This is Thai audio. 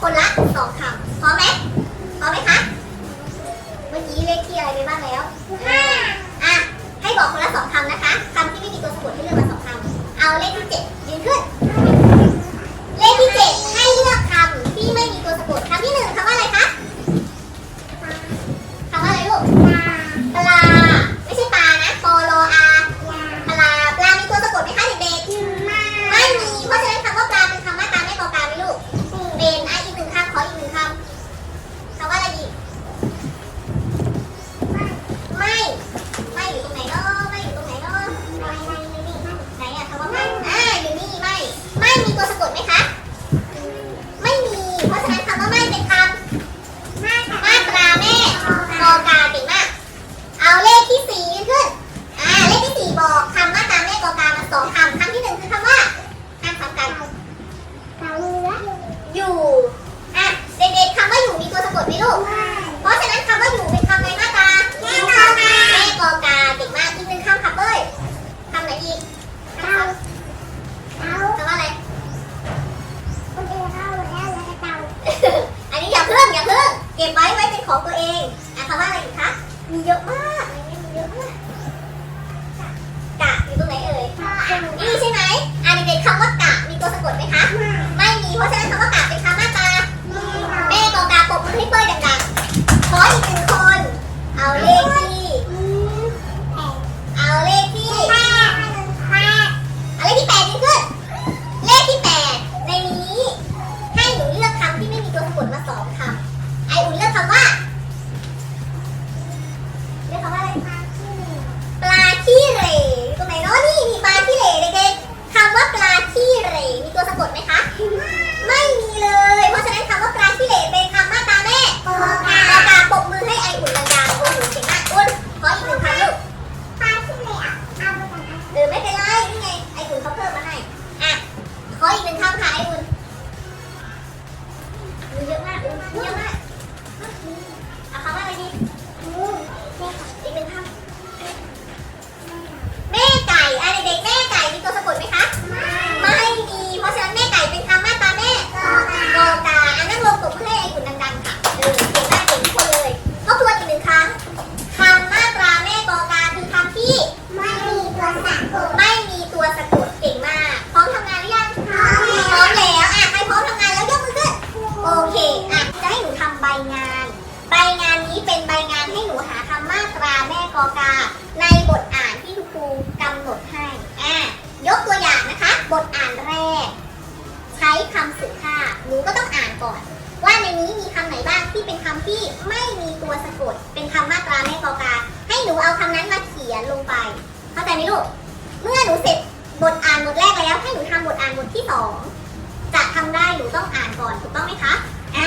คนละสองคำพร้อมไหมพร้อมไหมคะ เมื่อกี้เลขที่อะไรไปบ้างแล้วห้าอะ ให้บอกคนละสองคำนะคะคำที่ไม่มีตัวสะกดให้เลือกมาสองคำ เอาเลขที่เจ็ดยืนขึ้น เก็บไว้ไว้เป็นของตัวเองอะคำว่าอะไรอีกคะมีเยอะมากอะไรเงี้ยมีเยอะมากกะอยู่ตรงไหนเอ่ยนี่ใช่ไหมอันนี้เป็นคำว่ากะ กอกา ในบทอ่านที่คุณครูกำหนดให้แอ่ยกตัวอย่างนะคะ บทอ่านแรก ใช้คำสุภาพหนูก็ต้องอ่านก่อน ว่าในนี้มีคำไหนบ้างที่เป็นคำที่ไม่มีตัวสะกด เป็นคำมาตราแม่กอกา ให้หนูเอาคำนั้นมาเขียนลงไป เข้าใจไหมลูก เมื่อหนูเสร็จบทอ่านบทแรกแล้ว ให้หนูทำบทอ่านบทที่สองจะทำได้หนูต้องอ่านก่อนถูกต้องไหมคะอ่า